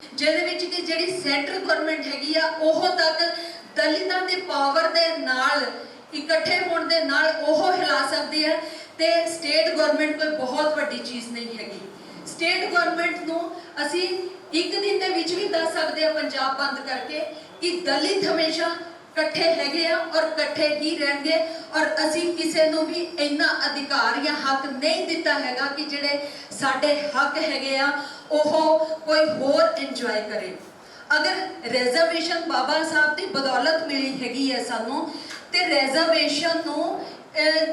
ਜਿਹਦੇ ਵਿੱਚ ਕਿ ਜਿਹੜੀ ਸੈਂਟਰ ਗਵਰਨਮੈਂਟ ਹੈਗੀ ਆ, ਉਹ ਤੱਕ ਦਲਿਤਾਂ ਦੇ ਪਾਵਰ ਦੇ ਨਾਲ, ਇਕੱਠੇ ਹੋਣ ਦੇ ਨਾਲ ਉਹ ਹਿਲਾ ਸਕਦੀ ਹੈ ਤੇ ਸਟੇਟ ਗਵਰਨਮੈਂਟ ਕੋਈ ਬਹੁਤ ਵੱਡੀ ਚੀਜ਼ ਨਹੀਂ ਹੈਗੀ। ਸਟੇਟ ਗਵਰਨਮੈਂਟ ਨੂੰ ਅਸੀਂ ਇੱਕ ਦਿਨ ਦੇ ਵਿੱਚ ਵੀ ਦੱਸ ਸਕਦੇ ਆ, ਪੰਜਾਬ ਬੰਦ ਕਰਕੇ, ਕਿ ਦਲਿਤ ਹਮੇਸ਼ਾ ਇਕੱਠੇ ਹੈਗੇ ਆ ਔਰ ਇਕੱਠੇ ਹੀ ਰਹਿਣਗੇ ਔਰ ਅਸੀਂ ਕਿਸੇ ਨੂੰ ਵੀ ਇੰਨਾ ਅਧਿਕਾਰ ਜਾਂ ਹੱਕ ਨਹੀਂ ਦਿੱਤਾ ਹੈਗਾ ਕਿ ਜਿਹੜੇ ਸਾਡੇ ਹੱਕ ਹੈਗੇ ਆ, ਉਹ ਕੋਈ ਹੋਰ ਇੰਜੋਏ ਕਰੇ। ਅਗਰ ਰਿਜ਼ਰਵੇਸ਼ਨ ਬਾਬਾ ਸਾਹਿਬ ਦੀ ਬਦੌਲਤ ਮਿਲੀ ਹੈਗੀ ਹੈ ਸਾਨੂੰ, ਤੇ ਰਿਜ਼ਰਵੇਸ਼ਨ ਨੂੰ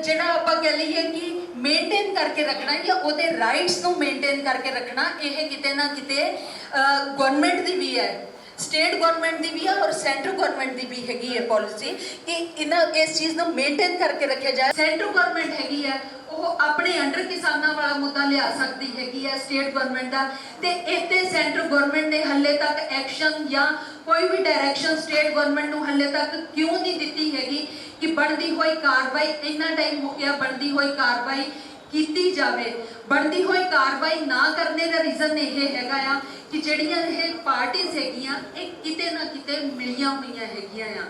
ਜਿਹੜਾ ਆਪਾਂ ਕਹਿ ਲਈਏ ਕਿ ਮੇਨਟੇਨ ਕਰਕੇ ਰੱਖਣਾ ਜਾਂ ਉਹਦੇ ਰਾਈਟਸ ਨੂੰ ਮੇਨਟੇਨ ਕਰਕੇ ਰੱਖਣਾ, ਇਹ ਕਿਤੇ ਨਾ ਕਿਤੇ ਗਵਰਨਮੈਂਟ ਦੀ ਵੀ ਹੈ। ਸਟੇਟ ਗਵਰਨਮੈਂਟ ਦੀ ਵੀ ਹੈ ਔਰ ਸੈਂਟਰ ਗਵਰਨਮੈਂਟ ਦੀ ਵੀ ਹੈਗੀ ਹੈ ਪਾਲਿਸੀ ਕਿ ਇਹਨਾਂ ਇਸ ਚੀਜ਼ ਨੂੰ ਮੇਨਟੇਨ ਕਰਕੇ ਰੱਖਿਆ ਜਾਏ। ਸੈਂਟਰ ਗਵਰਨਮੈਂਟ ਹੈਗੀ ਹੈ ਉਹ ਆਪਣੇ ਅੰਡਰ ਕਿਸਾਨਾਂ ਵਾਲਾ ਮੁੱਦਾ ਲਿਆ ਸਕਦੀ ਹੈਗੀ ਹੈ ਸਟੇਟ ਗਵਰਨਮੈਂਟ ਦਾ ਤੇ ਇੱਥੇ ਸੈਂਟਰ ਗਵਰਨਮੈਂਟ ਨੇ ਹੱਲੇ ਤੱਕ ਐਕਸ਼ਨ ਜਾਂ ਕੋਈ ਵੀ ਡਾਇਰੈਕਸ਼ਨ ਸਟੇਟ ਗਵਰਨਮੈਂਟ ਨੂੰ ਹੱਲੇ ਤੱਕ ਕਿਉਂ ਨਹੀਂ ਦਿੱਤੀ ਹੈਗੀ ਕਿ ਬਣਦੀ ਹੋਈ ਕਾਰਵਾਈ, ਇੰਨਾ ਟਾਈਮ ਹੋ ਗਿਆ ਬਣਦੀ ਹੋਈ ਕਾਰਵਾਈ ਕੀਤੀ ਜਾਵੇ। ਬਣਦੀ ਹੋਈ ਕਾਰਵਾਈ ਨਾ ਕਰਨੇ ਦਾ ਰੀਜ਼ਨ ਇਹ ਹੈਗਾ ਆ ਕਿ ਜਿਹੜੀਆਂ ਇਹ ਪਾਰਟੀਆਂ ਹੈਗੀਆਂ, ਇਹ ਕਿਤੇ ਨਾ ਕਿਤੇ ਮਿਲੀਆਂ ਹੋਈਆਂ ਹੈਗੀਆਂ ਆ।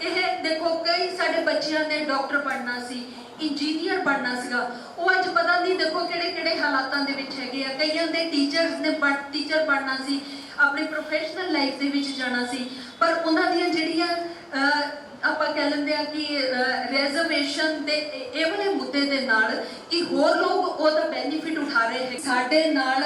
ਇਹ ਦੇਖੋ, ਕਈ ਸਾਡੇ ਬੱਚਿਆਂ ਨੇ ਡਾਕਟਰ ਬਣਨਾ ਸੀ ਇੰਜੀਨੀਅਰ ਬਣਨਾ ਸੀਗਾ। ਉਹ ਅੱਜ ਪਤਾ ਨਹੀਂ ਦੇਖੋ ਕਿਹੜੇ ਕਿਹੜੇ ਹਾਲਾਤਾਂ ਦੇ ਵਿੱਚ ਹੈਗੇ ਆ। ਕਈਆਂ ਦੇ ਟੀਚਰਸ ਨੇ ਟੀਚਰ ਬਣਨਾ ਸੀ, ਆਪਣੀ ਪ੍ਰੋਫੈਸ਼ਨਲ ਲਾਈਫ ਦੇ ਵਿੱਚ ਜਾਣਾ ਸੀ। ਪਰ ਉਹਨਾਂ ਦੀਆਂ ਜਿਹੜੀਆਂ ਆਪਾਂ ਕਹਿ ਲੈਂਦੇ ਆ ਕਿ ਰਿਜ਼ਰਵੇਸ਼ਨ ਦੇ ਇਹ ਵਾਲੇ ਮੁੱਦੇ ਦੇ ਨਾਲ ਕਿ ਹੋਰ ਲੋਕ ਉਹਦਾ ਬੈਨੀਫਿਟ ਉਠਾ ਰਹੇ ਹੈ ਸਾਡੇ ਨਾਲ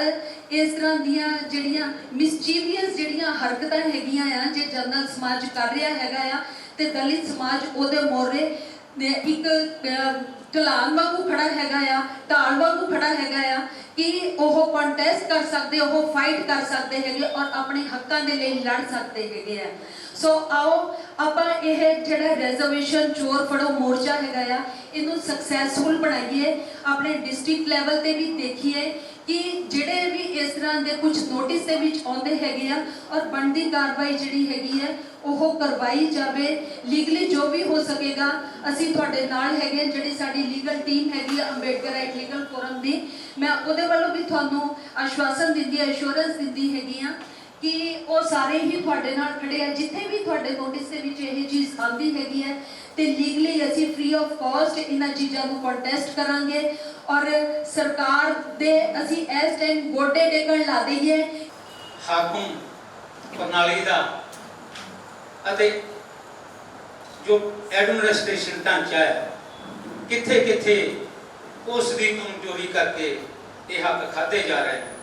ਇਸ ਤਰ੍ਹਾਂ ਦੀਆਂ ਜਿਹੜੀਆਂ ਮਿਸਚੀਵੀਅਸ ਜਿਹੜੀਆਂ ਹਰਕਤਾਂ ਹੈਗੀਆਂ ਆ ਜੇ ਜਨਰਲ ਸਮਾਜ ਕਰ ਰਿਹਾ ਹੈਗਾ ਆ ਤੇ ਦਲਿਤ ਸਮਾਜ ਉਹਦੇ ਮੋਰੇ ਨੇ ਇੱਕ ਅਹ, ਢਲਾਨ ਵਾਂਗੂ ਖੜਾ ਹੈਗਾ ਆ ਢਾਲ ਵਾਂਗੂ ਖੜਾ ਹੈਗਾ ਆ ਕਿ ਉਹ ਕੰਟੈਸਟ ਕਰ ਸਕਦੇ ਉਹ ਫਾਈਟ ਕਰ ਸਕਦੇ ਹੈਗੇ ਔਰ ਆਪਣੇ ਹੱਕਾਂ ਦੇ ਲਈ ਲੜ ਸਕਦੇ ਹੈਗੇ ਆ। ਸੋ ਆਓ ਆਪਾਂ ਇਹ ਜਿਹੜਾ ਰਿਜ਼ਰਵੇਸ਼ਨ ਚੋਰ ਫੜੋ ਮੋਰਚਾ ਹੈਗਾ ਆ ਇਹਨੂੰ ਸਕਸੈਸਫੁਲ ਬਣਾਈਏ ਆਪਣੇ ਡਿਸਟ੍ਰਿਕਟ ਲੈਵਲ ਤੇ ਵੀ ਦੇਖੀਏ ਕਿ ਜਿਹੜੇ ਵੀ ਇਸ ਤਰ੍ਹਾਂ ਦੇ ਕੁਝ ਨੋਟਿਸ ਦੇ ਵਿੱਚ ਆਉਂਦੇ ਹੈਗੇ ਆ ਔਰ ਬਣਦੀ ਕਾਰਵਾਈ ਜਿਹੜੀ ਹੈਗੀ ਹੈ ਉਹ ਕਰਵਾਈ ਜਾਵੇ ਲੀਗਲੀ ਜੋ ਵੀ ਹੋ ਸਕੇਗਾ ਅਸੀਂ ਤੁਹਾਡੇ ਨਾਲ ਹੈਗੇ ਹਾਂ। ਜਿਹੜੀ ਸਾਡੀ ਲੀਗਲ ਟੀਮ ਹੈਗੀ ਆ ਅੰਬੇਡਕਰ ਰਾਈਟ ਲੀਗਲ ਫੋਰਮ ਦੀ ਮੈਂ ਉਹਦੇ ਵੱਲੋਂ ਵੀ ਤੁਹਾਨੂੰ ਆਸ਼ਵਾਸਨ ਦਿੰਦੀ ਐਸ਼ੋਰੈਂਸ ਦਿੰਦੀ ਹੈਗੀ ਆ ਕਿ ਉਹ ਸਾਰੇ ਹੀ ਤੁਹਾਡੇ ਨਾਲ ਖੜੇ ਆ। ਜਿੱਥੇ ਵੀ ਤੁਹਾਡੇ ਨੋਟਿਸ ਦੇ ਵਿੱਚ ਇਹ ਚੀਜ਼ ਆਉਂਦੀ ਹੈਗੀ ਹੈ, ਤੇ ਲੀਗਲੀ ਅਸੀਂ ਫ੍ਰੀ ਆਫ ਕਾਸਟ ਇਹਨਾਂ ਚੀਜ਼ਾਂ ਨੂੰ ਕੰਟੈਸਟ ਕਰਾਂਗੇ। ਔਰ ਸਰਕਾਰ ਦੇ ਅਸੀਂ ਇਸ ਟਾਈਮ ਗੋਡੇ ਟੇਕਣ ਲਾ ਦਈਏ। ਹਾਕਮ, ਪ੍ਰਣਾਲੀ ਦਾ ਅਤੇ ਜੋ ਐਡਮਿਨਿਸਟ੍ਰੇਸ਼ਨ ਢਾਂਚਾ ਹੈ ਕਿੱਥੇ ਕਿੱਥੇ ਉਸ ਦੀ ਕਮਜ਼ੋਰੀ ਕਰਕੇ ਇਹ ਹੱਕ ਖਾਦੇ ਜਾ ਰਹੇ ਨੇ।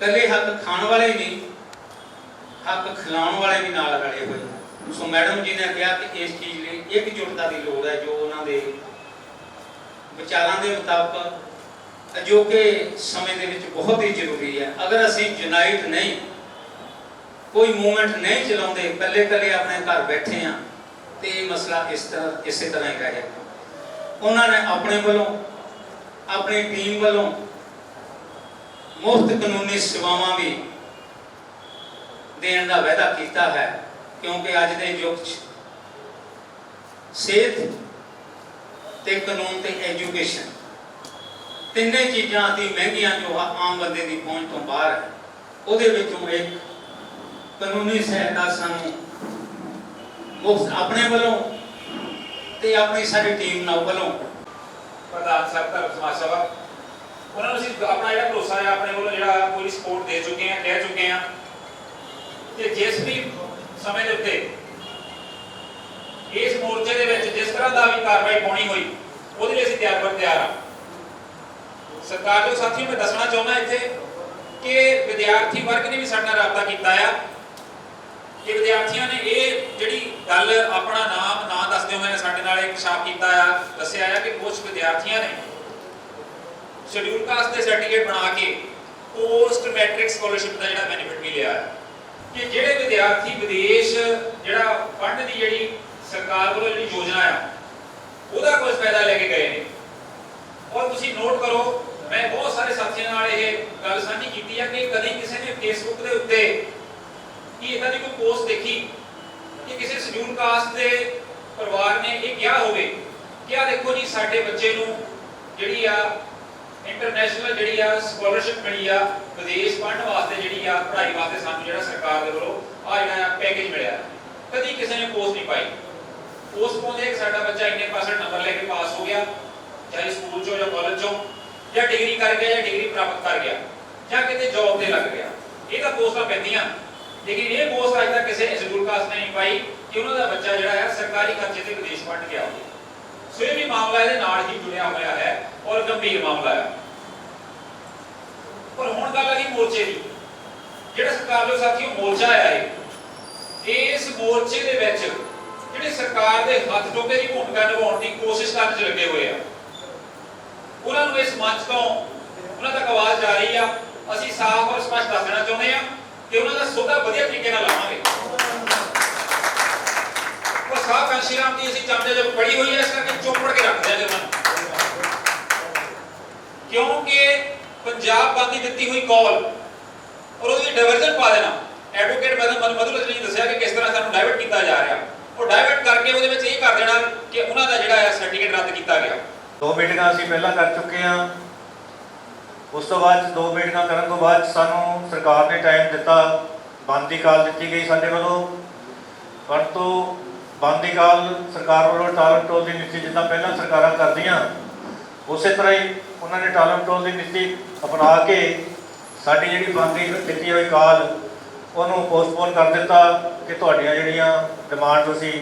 ਕੱਲੇ ਹੱਕ ਖਾਣ ਵਾਲੇ ਨਹੀਂ, ਹੱਕ ਖਿਲਾਉਣ ਵਾਲੇ ਵੀ ਨਾਲ ਰਲੇ ਹੋਏ ਨੇ। ਸੋ ਮੈਡਮ ਜੀ ਨੇ ਕਿਹਾ ਕਿ ਇਸ ਚੀਜ਼ ਲਈ ਇਕਜੁੱਟਤਾ ਦੀ ਲੋੜ ਹੈ ਜੋ ਉਹਨਾਂ ਦੇ ਵਿਚਾਰਾਂ ਦੇ ਮੁਤਾਬਕ ਅਜੋਕੇ ਸਮੇਂ ਦੇ ਵਿੱਚ ਬਹੁਤ ਹੀ ਜ਼ਰੂਰੀ ਹੈ ਅਗਰ ਅਸੀਂ ਯੂਨਾਈਟ ਨਹੀਂ, ਕੋਈ ਮੂਵਮੈਂਟ ਨਹੀਂ ਚਲਾਉਂਦੇ ਕੱਲੇ ਕੱਲੇ ਆਪਣੇ ਘਰ ਬੈਠੇ ਆ ਤੇ ਇਹ ਮਸਲਾ ਇਸ ਤਰ੍ਹਾਂ, ਇਸੇ ਤਰ੍ਹਾਂ ਹੀ ਰਹੇਗਾ ਉਹਨਾਂ ਨੇ ਆਪਣੇ ਵੱਲੋਂ, ਆਪਣੀ ਟੀਮ ਵੱਲੋਂ ਮੁਫਤ ਕਾਨੂੰਨੀ ਸੇਵਾਵਾਂ ਵੀ ਦੇਣ ਦਾ ਵਾਅਦਾ ਕੀਤਾ ਹੈ, ਕਿਉਂਕਿ ਅੱਜ ਦੇ ਯੁੱਗ 'ਚ ਸਿਹਤ ਤੇ ਕਾਨੂੰਨ ਤੇ ਐਜੂਕੇਸ਼ਨ ਤਿੰਨੇ ਚੀਜ਼ਾਂ ਅਤੀ ਮਹਿੰਗੀਆਂ ਜੋ ਆਮ ਬੰਦੇ ਦੀ ਪਹੁੰਚ ਤੋਂ ਬਾਹਰ ਹੈ, ਉਹਦੇ ਵਿੱਚੋਂ ਇੱਕ ਕਾਨੂੰਨੀ ਸਹਾਇਤਾ ਸਾਨੂੰ ਮੁਫਤ ਆਪਣੇ ਵੱਲੋਂ ਤੇ ਆਪਣੀ ਸਾਰੀ ਟੀਮ ਨਾਲ ਵੱਲੋਂ ਪ੍ਰਧਾਨ ਸਾਹਿਬ, ਧਰਮ ਸਮਾਜ ਸਭਾ ਉਹਨਾਂ ਨੂੰ ਅਸੀਂ ਆਪਣਾ ਜਿਹੜਾ ਭਰੋਸਾ ਹੈ ਆਪਣੇ ਵੱਲੋਂ ਜਿਹੜਾ ਪੂਰੀ ਸਪੋਰਟ ਦੇ ਚੁੱਕੇ ਹਾਂ ਕਹਿ ਚੁੱਕੇ ਹਾਂ ਤੇ ਜਿਸ ਵੀ ਸਮੇਂ ਦੇ ਉੱਤੇ ਇਸ ਮੋਰਚੇ ਦੇ ਵਿੱਚ ਜਿਸ ਤਰ੍ਹਾਂ ਦਾ ਵੀ ਕਾਰਵਾਈ ਪਾਉਣੀ ਹੋਈ, ਉਹਦੇ ਲਈ ਅਸੀਂ ਤਿਆਰ ਬਰ ਤਿਆਰ ਹਾਂ ਸਰਕਾਰ ਦੇ ਸਾਥੀ, ਮੈਂ ਦੱਸਣਾ ਚਾਹੁੰਦਾ ਇੱਥੇ ਕਿ ਵਿਦਿਆਰਥੀ ਵਰਗ ਨੇ ਵੀ ਸਾਡੇ ਨਾਲ ਰਾਬਤਾ ਕੀਤਾ ਆ ਕਿ ਵਿਦਿਆਰਥੀਆਂ ਨੇ ਇਹ ਜਿਹੜੀ ਗੱਲ ਆਪਣਾ ਨਾਮ, ਨਾਂ ਦੱਸਦੇ ਹੋਏ ਸਾਡੇ ਨਾਲ ਇੱਕ ਛਾਪ ਕੀਤਾ ਆ, ਦੱਸਿਆ ਆ ਕਿ ਕੁਝ ਵਿਦਿਆਰਥੀਆਂ ਨੇ ਸ਼ਡਿਊਲ ਕਾਸਟ ਦੇ ਸਰਟੀਫਿਕੇਟ ਬਣਾ ਕੇ ਪੋਸਟ ਮੈਟ੍ਰਿਕ ਸਕਾਲਰਸ਼ਿਪ ਦਾ ਜਿਹੜਾ ਬੈਨੀਫਿਟ ਵੀ ਲਿਆ ਹੈ। ਕਿ ਜਿਹੜੇ ਵਿਦਿਆਰਥੀ ਵਿਦੇਸ਼ ਜਿਹੜਾ ਫੰਡ ਦੀ ਜਿਹੜੀ ਸਰਕਾਰ ਵੱਲੋਂ ਜਿਹੜੀ ਯੋਜਨਾ ਆ, ਉਹਦਾ ਕੁਝ ਫਾਇਦਾ ਲੈ ਕੇ ਗਏ ਨੇ। ਔਰ ਤੁਸੀਂ ਨੋਟ ਕਰੋ, ਮੈਂ ਬਹੁਤ ਸਾਰੇ ਸਾਥੀਆਂ ਨਾਲ ਇਹ ਗੱਲ ਸਾਂਝੀ ਕੀਤੀ ਆ ਕਿ ਕਦੀ ਕਿਸੇ ਨੇ ਫੇਸਬੁੱਕ ਦੇ ਉੱਤੇ ਕਿ ਇਦਾਂ ਦੀ ਕੋਈ ਪੋਸਟ ਦੇਖੀ ਕਿ ਕਿਸੇ ਸ਼ਡਿਊਲ ਕਾਸਟ ਦੇ ਪਰਿਵਾਰ ਨੇ ਇਹ ਕਿਹਾ ਹੋਵੇ ਕਿ ਆ ਦੇਖੋ ਜੀ ਸਾਡੇ ਬੱਚੇ ਨੂੰ ਜਿਹੜੀ ਆ ਇੰਟਰਨੈਸ਼ਨਲ ਜਿਹੜੀ ਆ ਸਕਾਲਰਸ਼ਿਪ ਮਿਲੀ ਆ, ਵਿਦੇਸ਼ ਪੜ੍ਹਨ ਵਾਸਤੇ ਜਿਹੜੀ ਆ, ਪੜ੍ਹਾਈ ਵਾਸਤੇ ਸਾਨੂੰ ਜਿਹੜਾ ਸਰਕਾਰ ਦੇ ਵੱਲੋਂ ਆ ਜਿਹੜਾ ਪੈਕੇਜ ਮਿਲਿਆ। ਕਦੀ ਕਿਸੇ ਨੇ ਪੋਸਟ ਨਹੀਂ ਪਾਈ। ਪੋਸਟ ਪਾਉਂਦੇ ਕਿ ਸਾਡਾ ਬੱਚਾ ਇੰਨੇ ਪਰਸੈਂਟ ਨੰਬਰ ਲੈ ਕੇ ਪਾਸ ਹੋ ਗਿਆ, ਚਾਹੇ ਸਕੂਲ ਚੋਂ ਜਾਂ ਕਾਲਜ ਚੋਂ, ਜਾਂ ਡਿਗਰੀ ਕਰ ਗਿਆ ਜਾਂ ਡਿਗਰੀ ਪ੍ਰਾਪਤ ਕਰ ਗਿਆ, ਜਾਂ ਕਿਤੇ ਜੌਬ ਤੇ ਲੱਗ ਗਿਆ। ਇਹ ਤਾਂ ਪੋਸਟਾਂ ਪੈਂਦੀਆਂ। ਲੇਕਿਨ ਇਹ ਪੋਸਟ ਅਜੇ ਤੱਕ ਕਿਸੇ ਸ਼ਡਿਊਲ ਕਾਸਟ ਨਹੀਂ ਪਾਈ ਕਿ ਉਹਨਾਂ ਦਾ ਬੱਚਾ ਜਿਹੜਾ ਹੈ ਸਰਕਾਰੀ ਖਰਚੇ ਤੇ ਵਿਦੇਸ਼ ਪੜ੍ਹਨ ਗਿਆ ਹੋਵੇ। ਸੋ ਇਹ ਵੀ ਮਾਮਲਾ ਇਹਦੇ ਨਾਲ ਹੀ ਜੁੜਿਆ ਹੋਇਆ ਹੈ ਔਰ ਗੰਭੀਰ ਮਾਮਲਾ ਹੈ। ਪਰ ਹੁਣ ਗੱਲ ਆ ਮੋਰਚੇ ਦੀ। ਜਿਹੜਾ ਸਰਕਾਰ ਦੇ ਸਾਥੀਓ ਮੋਰਚਾ ਆਇਆ ਹੈ ਇਸ ਮੋਰਚੇ ਦੇ ਵਿੱਚ ਜਿਹੜੇ ਸਰਕਾਰ ਦੇ ਹੱਥ ਟੋਕੇ ਦੀ ਭੂਮਿਕਾ ਨਿਭਾਉਣ ਦੀ ਕੋਸ਼ਿਸ਼ ਕਰਨ 'ਚ ਲੱਗੇ ਹੋਏ ਆ। ਉਹਨਾਂ ਨੂੰ ਇਸ ਮੰਚ ਤੋਂ ਉਹਨਾਂ ਤੱਕ ਆਵਾਜ਼ ਜਾ ਰਹੀ ਆ। ਅਸੀਂ ਸਾਫ਼ ਔਰ ਸਪਸ਼ਟ ਦੱਸਣਾ ਚਾਹੁੰਦੇ ਆ ਕਿ ਉਹਨਾਂ ਦਾ ਸੌਦਾ ਵਧੀਆ ਤਰੀਕੇ ਨਾਲ ਲਾਵਾਂਗੇ। ਉਹ ਸਾਹ ਕੰਸ਼ੀਰਾਮ ਦੀ ਅਸੀਂ ਚਮਚੇ ਜੋ ਪੜੀ ਹੋਈ ਹੈ ਇਸ ਕਰਕੇ ਚੋਪੜ ਕੇ ਰੱਖ ਦਿਆਂਗੇ ਉਹਨਾਂ ਕਿਉਂਕਿ ਪੰਜਾਬ ਬੰਦ ਦੀ ਦਿੱਤੀ ਹੋਈ ਕਾਲ। ਔਰ ਉਹਦੀ ਡਾਇਵਰਜਨ ਪਾ ਦੇਣਾ। ਐਡਵੋਕੇਟ ਮੈਡਮ ਮਧੂ ਨੇ ਦੱਸਿਆ ਕਿ ਕਿਸ ਤਰ੍ਹਾਂ ਸਾਨੂੰ ਡਾਇਵਰਟ ਕੀਤਾ ਜਾ ਰਿਹਾ। ਉਹ ਡਾਇਵਰਟ ਕਰਕੇ ਉਹਦੇ ਵਿੱਚ ਇਹ ਕਰ ਦੇਣਾ ਕਿ ਉਹਨਾਂ ਦਾ ਜਿਹੜਾ ਹੈ ਸਰਟੀਫਿਕੇਟ ਰੱਦ ਕੀਤਾ ਗਿਆ। ਦੋ ਮੀਟਿੰਗਾਂ ਅਸੀਂ ਪਹਿਲਾਂ ਕਰ ਚੁੱਕੇ ਹਾਂ। ਉਸ ਤੋਂ ਬਾਅਦ ਦੋ ਮੀਟਿੰਗਾਂ ਕਰਨ ਤੋਂ ਬਾਅਦ ਸਾਨੂੰ ਸਰਕਾਰ ਨੇ ਟਾਈਮ ਦਿੱਤਾ। ਬੰਦ ਦੀ ਕਾਲ ਦਿੱਤੀ ਗਈ ਸਾਡੇ ਵੱਲੋਂ। ਪਰੰਤੂ ਬੰਦ ਦੀ ਕਾਲ ਸਰਕਾਰ ਵੱਲੋਂ ਟਾਲਮ ਟੋਲ ਦੀ ਨੀਤੀ ਜਿੱਦਾਂ ਪਹਿਲਾਂ ਸਰਕਾਰਾਂ ਕਰਦੀਆਂ, ਉਸੇ ਤਰ੍ਹਾਂ ਹੀ ਉਹਨਾਂ ਨੇ ਟਾਲਮ ਟੋਲ ਦੀ ਨੀਤੀ ਅਪਣਾ ਕੇ ਸਾਡੀ ਜਿਹੜੀ ਬੰਦ ਦੀ ਦਿੱਤੀ ਹੋਈ ਕਾਲ, ਉਹਨੂੰ ਪੋਸਟਪੋਨ ਕਰ ਦਿੱਤਾ ਕਿ ਤੁਹਾਡੀਆਂ ਜਿਹੜੀਆਂ ਡਿਮਾਂਡ ਅਸੀਂ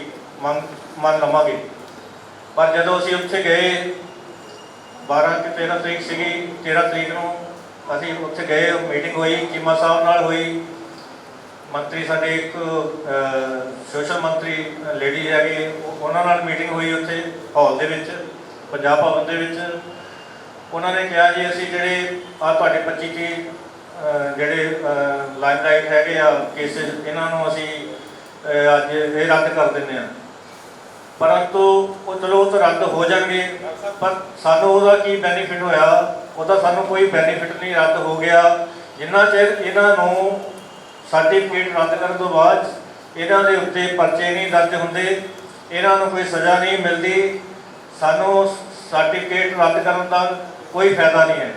ਮੰਗ, ਮੰਨ ਲਵਾਂਗੇ। ਪਰ ਜਦੋਂ ਅਸੀਂ ਉੱਥੇ ਗਏ 12 ਕਿ 13 ਤਰੀਕ ਸੀਗੀ 13 ਤਰੀਕ ਨੂੰ ਅਸੀਂ ਉੱਥੇ ਗਏ ਮੀਟਿੰਗ ਹੋਈ, ਚੀਮਾ ਸਾਹਿਬ ਨਾਲ ਹੋਈ। ਮੰਤਰੀ ਸਾਡੇ ਇੱਕ ਸੋਸ਼ਲ ਮੰਤਰੀ ਲੇਡੀ ਹੈਗੇ ਉਹਨਾਂ ਨਾਲ ਮੀਟਿੰਗ ਹੋਈ ਉੱਥੇ, ਹਾਲ ਦੇ ਵਿੱਚ, ਪੰਜਾਬ ਭਵਨ ਦੇ ਵਿੱਚ। ਉਹਨਾਂ ਨੇ ਕਿਹਾ ਜੀ, ਅਸੀਂ ਜਿਹੜੇ ਆ ਤੁਹਾਡੇ 25 ਕੀ ਜਿਹੜੇ ਲਾਈਮਲਾਈਟ ਹੈਗੇ ਆ ਕੇਸਿਸ ਇਹਨਾਂ ਨੂੰ ਅਸੀਂ ਅੱਜ ਇਹ ਰੱਦ ਕਰ ਦਿੰਦੇ ਆ ਪਰੰਤੂ ਉਹ ਚਲੋ ਉਹ ਤਾਂ ਰੱਦ ਹੋ ਜਾਣਗੇ, ਪਰ ਸਾਨੂੰ ਉਹਦਾ ਕੀ ਬੈਨੀਫਿਟ ਹੋਇਆ? ਉਹਦਾ ਸਾਨੂੰ ਕੋਈ ਬੈਨੀਫਿਟ ਨਹੀਂ, ਰੱਦ ਹੋ ਗਿਆ। ਜਿੰਨਾ ਚਿਰ ਇਹਨਾਂ ਨੂੰ ਸਰਟੀਫਿਕੇਟ ਰੱਦ ਕਰਨ ਤੋਂ ਬਾਅਦ ਇਹਨਾਂ ਦੇ ਉੱਤੇ ਪਰਚੇ ਨਹੀਂ ਦਰਜ ਹੁੰਦੇ, ਇਹਨਾਂ ਨੂੰ ਕੋਈ ਸਜ਼ਾ ਨਹੀਂ ਮਿਲਦੀ, ਸਾਨੂੰ ਸਰਟੀਫਿਕੇਟ ਰੱਦ ਕਰਨ ਦਾ ਕੋਈ ਫਾਇਦਾ ਨਹੀਂ ਹੈ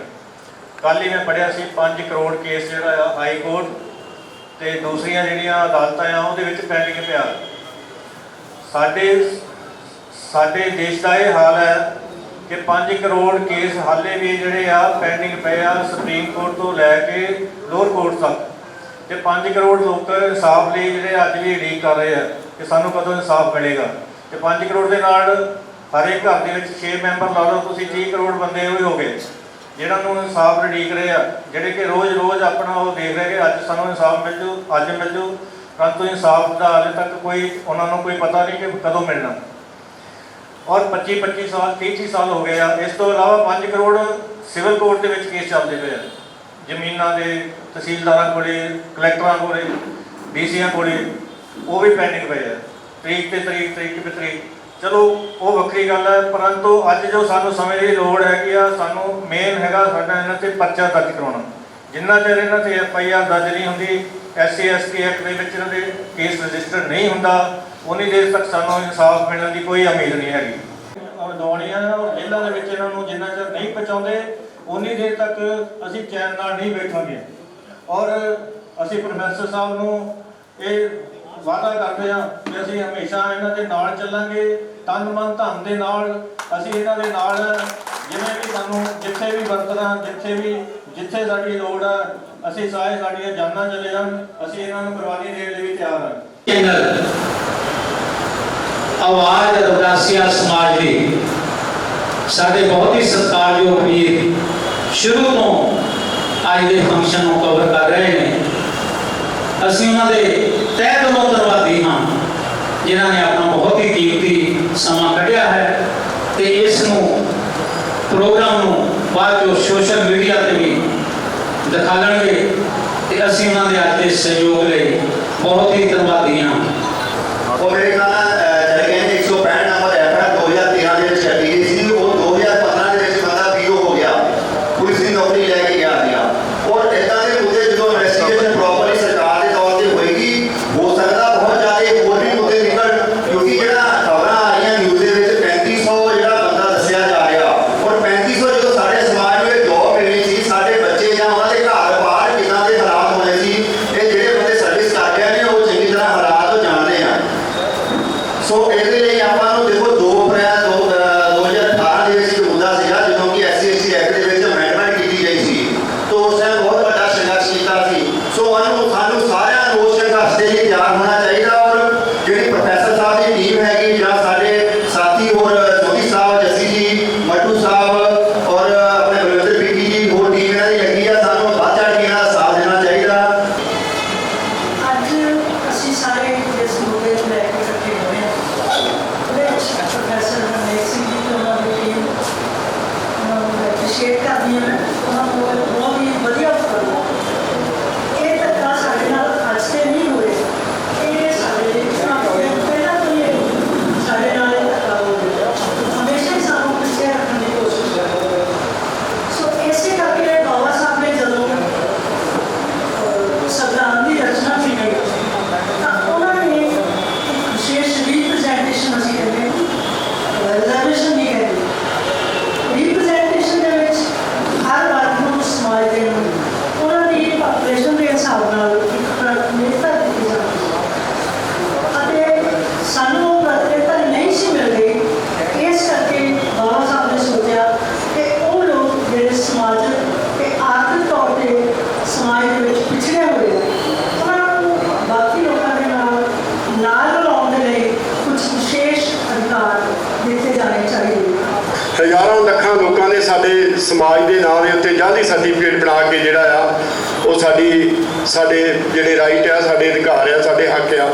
ਕੱਲ੍ਹ ਹੀ ਮੈਂ ਪੜਿਆ ਸੀ 5 ਕਰੋੜ ਕੇਸ ਜਿਹੜਾ ਆ, ਹਾਈ ਕੋਰਟ ਤੇ ਦੂਸਰੀਆਂ ਜਿਹੜੀਆਂ ਅਦਾਲਤਾਂ ਆ, ਉਹਦੇ ਵਿੱਚ ਪੈਂਡਿੰਗ ਪਿਆ ਸਾਡੇ ਸਾਡੇ ਦੇਸ਼ ਦਾ ਇਹ ਹਾਲ ਹੈ ਕਿ 5 ਕਰੋੜ ਕੇਸ ਹਾਲੇ ਵੀ ਜਿਹੜੇ ਆ ਪੈਂਡਿੰਗ ਪਏ ਆ, ਸੁਪਰੀਮ ਕੋਰਟ ਤੋਂ ਲੈ ਕੇ ਲੋਅਰ ਕੋਰਟ ਤੱਕ। ਤੇ 5 ਕਰੋੜ ਲੋਕ ਇਨਸਾਫ ਲਈ ਜਿਹੜੇ ਅੱਜ ਵੀ ਉਡੀਕ ਕਰ ਰਹੇ ਆ, ਕਿ ਸਾਨੂੰ ਕਦੋਂ ਇਨਸਾਫ ਮਿਲੇਗਾ। ਤੇ 5 ਕਰੋੜ ਦੇ ਨਾਲ ਹਰੇਕ ਘਰ ਦੇ ਵਿੱਚ 6 ਮੈਂਬਰ ਲਾ ਲਓ, ਤੁਸੀਂ 30 ਕਰੋੜ ਬੰਦੇ ਹੋਏ ਹੋਗੇ। ਜਿਹਨਾਂ ਨੂੰ ਇਨਸਾਫ ਉਡੀਕ ਰਹੇ ਆ ਜਿਹੜੇ ਕਿ ਰੋਜ਼-ਰੋਜ਼ ਆਪਣਾ ਉਹ ਦੇਖ ਰਹੇ ਕਿ ਅੱਜ ਸਾਨੂੰ ਇਨਸਾਫ ਮਿਲ ਜੂ, ਅੱਜ ਮਿਲ ਜੂ, ਪਰੰਤੂ ਇਨਸਾਫ ਦਾ ਹਾਲੇ ਤੱਕ ਕੋਈ, ਉਹਨਾਂ ਨੂੰ ਕੋਈ ਪਤਾ ਨਹੀਂ ਕਿ ਕਦੋਂ ਮਿਲਣਾ। ਔਰ 25 25 ਸਾਲ 30 30 ਸਾਲ ਹੋ ਗਏ ਆ, ਇਸ ਤੋਂ ਇਲਾਵਾ 5 ਕਰੋੜ ਸਿਵਲ ਕੋਰਟ ਦੇ ਵਿੱਚ ਕੇਸ ਚੱਲਦੇ ਪਏ ਆ। ਜ਼ਮੀਨਾਂ ਦੇ ਤਹਿਸੀਲਦਾਰਾਂ ਕੋਲੇ, ਕਲੈਕਟਰਾਂ ਕੋਲੇ, ਡੀਸੀਆਂ ਕੋਲੇ, ਉਹ ਵੀ ਪੈਂਡਿੰਗ ਪਏ ਆ। ਤਰੀਕ ਤੇ ਤਰੀਕ ਤਰੀਕ ਤੇ ਤਰੀਕ। ਚਲੋ, ਉਹ ਵੱਖਰੀ ਗੱਲ ਹੈ, ਪਰੰਤੂ ਅੱਜ ਜੋ ਸਾਨੂੰ ਸਮੇਂ ਦੀ ਲੋੜ ਹੈਗੀ ਆ, ਸਾਨੂੰ ਮੇਨ ਹੈਗਾ ਸਾਡਾ ਇਹਨਾਂ ਤੇ ਪਰਚਾ ਦਰਜ ਕਰਾਉਣਾ। ਜਿੰਨਾ ਚਿਰ ਇਹਨਾਂ ਤੇ ਐਫ ਆਈ ਆਰ ਦਰਜ ਨਹੀਂ ਹੁੰਦੀ ਐਸਸੀ ਐਸਟੀ ਐਕਟ ਦੇ ਵਿੱਚ ਇਹਨਾਂ ਦੇ ਕੇਸ ਰਜਿਸਟਰ ਨਹੀਂ ਹੁੰਦਾ, ਉਨੀ ਦੇਰ ਤੱਕ ਸਾਨੂੰ ਇਨਸਾਫ ਮਿਲਣ ਦੀ ਕੋਈ ਉਮੀਦ ਨਹੀਂ ਹੈਗੀ। ਦੌੜੀਆਂ ਜੇਲ੍ਹਾਂ ਦੇ ਵਿੱਚ ਇਹਨਾਂ ਨੂੰ ਜਿੰਨਾ ਚਿਰ ਨਹੀਂ ਪਹੁੰਚਾਉਂਦੇ, ਉਨੀ ਦੇਰ ਤੱਕ ਅਸੀਂ ਚੈਨ ਨਾਲ ਨਹੀਂ ਬੈਠਾਂਗੇ। ਔਰ ਅਸੀਂ ਪ੍ਰੋਫੈਸਰ ਸਾਹਿਬ ਨੂੰ ਇਹ ਵਾਅਦਾ ਕਰਦੇ ਹਾਂ ਕਿ ਅਸੀਂ ਹਮੇਸ਼ਾ ਇਹਨਾਂ ਦੇ ਨਾਲ ਚੱਲਾਂਗੇ ਤਨ ਮਨ ਧਨ ਦੇ ਨਾਲ। ਅਸੀਂ ਇਹਨਾਂ ਦੇ ਨਾਲ ਜਿਵੇਂ ਵੀ ਸਾਨੂੰ ਜਿੱਥੇ ਵੀ ਵਰਤਣਾ, ਜਿੱਥੇ ਵੀ, ਜਿੱਥੇ ਸਾਡੀ ਲੋੜ ਆ, ਅਸੀਂ ਸਾਰੇ ਸਾਡੀਆਂ ਜਾਨਾਂ ਚਲੇ ਜਾਣ, ਅਸੀਂ ਇਹਨਾਂ ਨੂੰ ਕੁਰਬਾਨੀ ਦੇਣ ਲਈ ਤਿਆਰ ਹਾਂ ਚੈਨਲ ਆਵਾਜ਼ ਰਵਦਾਸੀਆ ਸਮਾਜ ਦੀ ਸਾਡੇ ਬਹੁਤ ਹੀ ਸਤਿਕਾਰਯੋਗ ਵੀਰ ਸ਼ੁਰੂ ਤੋਂ ਅੱਜ ਦੇ ਫੰਕਸ਼ਨ ਨੂੰ ਕਵਰ ਕਰ ਰਹੇ ਨੇ। ਅਸੀਂ ਉਹਨਾਂ ਦੇ ਤਹਿ ਦਿਲੋਂ ਧੰਨਵਾਦੀ ਹਾਂ ਜਿਨ੍ਹਾਂ ਨੇ ਆਪਣਾ ਬਹੁਤ ਹੀ ਕੀਮਤੀ ਸਮਾਂ ਕੱਢਿਆ ਹੈ ਤੇ ਇਸ ਨੂੰ, ਪ੍ਰੋਗਰਾਮ ਨੂੰ ਬਾਅਦ ਜੋ ਸੋਸ਼ਲ ਮੀਡੀਆ ਤੇ ਵੀ ਦਿਖਾਣਗੇ ਤੇ ਅਸੀਂ ਉਹਨਾਂ ਦੇ ਅੱਜ ਦੇ ਸਹਿਯੋਗ ਲਈ ਬਹੁਤ ਹੀ ਧੰਨਵਾਦੀ ਹਾਂ। ਔਰ ਮੇਰੇ ਸਾਡੇ ਜਿਹੜੇ ਰਾਈਟ ਆ, ਸਾਡੇ ਅਧਿਕਾਰ ਆ, ਸਾਡੇ ਹੱਕ ਆ,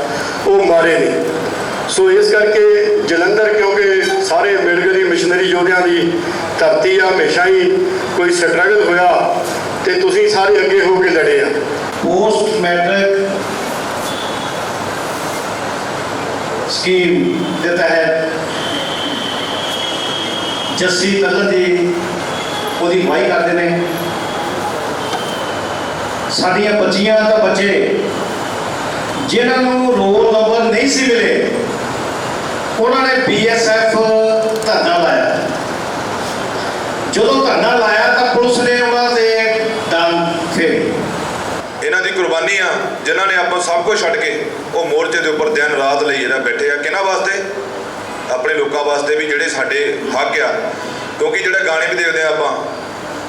ਉਹ ਮਾਰੇ ਨਹੀਂ ਸੋ ਇਸ ਕਰਕੇ ਜਲੰਧਰ, ਕਿਉਂਕਿ ਸਾਰੇ ਮਿਲਗਰੀ ਮਿਸ਼ਨਰੀ ਯੋਧਿਆਂ ਦੀ ਧਰਤੀ ਆ, ਹਮੇਸ਼ਾ ਹੀ ਕੋਈ ਸਟਰਗਲ ਹੋਇਆ ਤੇ ਤੁਸੀਂ ਸਾਰੇ ਅੱਗੇ ਹੋ ਕੇ ਲੜੇ ਆ। ਪੋਸਟ ਮੈਟ੍ਰਿਕ ਸਕੀਮ ਦੇ ਤਹਿਤ ਜੱਸੀ ਤੱਲਨ ਉਹਦੀ ਵਾਈ ਕਰਦੇ ਨੇ। ਸਾਡੀਆਂ ਬੱਚੀਆਂ ਤਾਂ ਬੱਚੇ। ਜਿਨ੍ਹਾਂ ਨੂੰ ਰੋਲ ਨੰਬਰ ਨਹੀਂ ਸੀ ਮਿਲੇ, ਉਹਨਾਂ ਨੇ ਬੀਐਸਐਫ ਧਰਨਾ ਲਾਇਆ। ਜਦੋਂ ਧਰਨਾ ਲਾਇਆ ਤਾਂ ਪੁਲਿਸ ਨੇ ਉਹਨਾਂ ਦੇ ਦਮ ਫੇਰੇ ਇਹਨਾਂ ਦੀ ਕੁਰਬਾਨੀ ਆ, ਜਿਨ੍ਹਾਂ ਨੇ ਆਪਾਂ ਸਭ ਕੁਝ ਛੱਡ ਕੇ ਉਹ ਮੋਰਚੇ ਦੇ ਉੱਪਰ ਦਿਨ ਰਾਤ ਲਈ ਜਿਹੜਾ ਬੈਠੇ ਆ। ਕਿਹਨਾਂ ਵਾਸਤੇ? ਆਪਣੇ ਲੋਕਾਂ ਵਾਸਤੇ ਵੀ ਜਿਹੜੇ ਸਾਡੇ ਹੱਕ ਆ। ਕਿਉਂਕਿ ਜਿਹੜੇ ਗਾਣੇ ਵੀ ਦੇਖਦੇ ਆ ਆਪਾਂ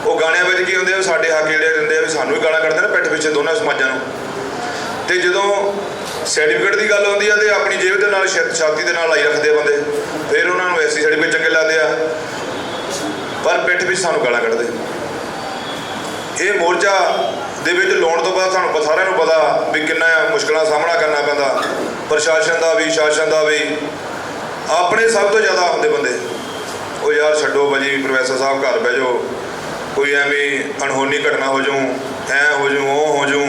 ਉਹ ਗਾਣਿਆਂ ਵਿੱਚ ਕੀ ਹੁੰਦੇ ਆ ਸਾਡੇ ਹੱਕ ਜਿਹੜੇ ਦਿੰਦੇ ਆ ਵੀ ਸਾਨੂੰ ਵੀ ਗਾਲਾਂ ਕੱਢਦੇ ਨੇ ਪਿੱਠ ਪਿੱਛੇ ਦੋਨਾਂ ਸਮਾਜਾਂ ਨੂੰ। ਤੇ ਜਦੋਂ ਸਰਟੀਫਿਕੇਟ ਦੀ ਗੱਲ ਆਉਂਦੀ ਆ ਤੇ ਆਪਣੀ ਜੇਬ ਦੇ ਨਾਲ ਛਾਤੀ ਦੇ ਨਾਲ ਲਾਈ ਰੱਖਦੇ ਆ ਬੰਦੇ, ਫਿਰ ਉਹਨਾਂ ਨੂੰ ਐਸੀ ਸਰਟੀਫਿਕੇਟ ਚੰਗੇ ਲੱਗਦੇ ਆ, ਪਰ ਪਿੱਠ ਪਿੱਛੇ ਸਾਨੂੰ ਗਾਲਾਂ ਕੱਢਦੇ। ਇਹ ਮੋਰਚਾ ਦੇ ਵਿੱਚ ਲਾਉਣ ਤੋਂ ਬਾਅਦ ਤੁਹਾਨੂੰ ਸਾਰਿਆਂ ਨੂੰ ਪਤਾ ਵੀ ਕਿੰਨਾ ਮੁਸ਼ਕਲਾਂ ਦਾ ਸਾਹਮਣਾ ਕਰਨਾ ਪੈਂਦਾ, ਪ੍ਰਸ਼ਾਸਨ ਦਾ ਵੀ, ਸ਼ਾਸਨ ਦਾ ਵੀ। ਆਪਣੇ ਸਭ ਤੋਂ ਜ਼ਿਆਦਾ ਹੁੰਦੇ ਬੰਦੇ, ਉਹ ਯਾਰ ਛੱਡੋ ਭਾਜੀ, ਪ੍ਰੋਫੈਸਰ ਸਾਹਿਬ ਘਰ ਬਹਿ ਜਾਓ। ਕੋਈ ਐਵੇਂ ਅਣਹੋਣੀ ਘਟਨਾ ਹੋ ਜਾਊ, ਐ ਹੋ ਜਾਊ, ਉਹ ਹੋ ਜਾਊ,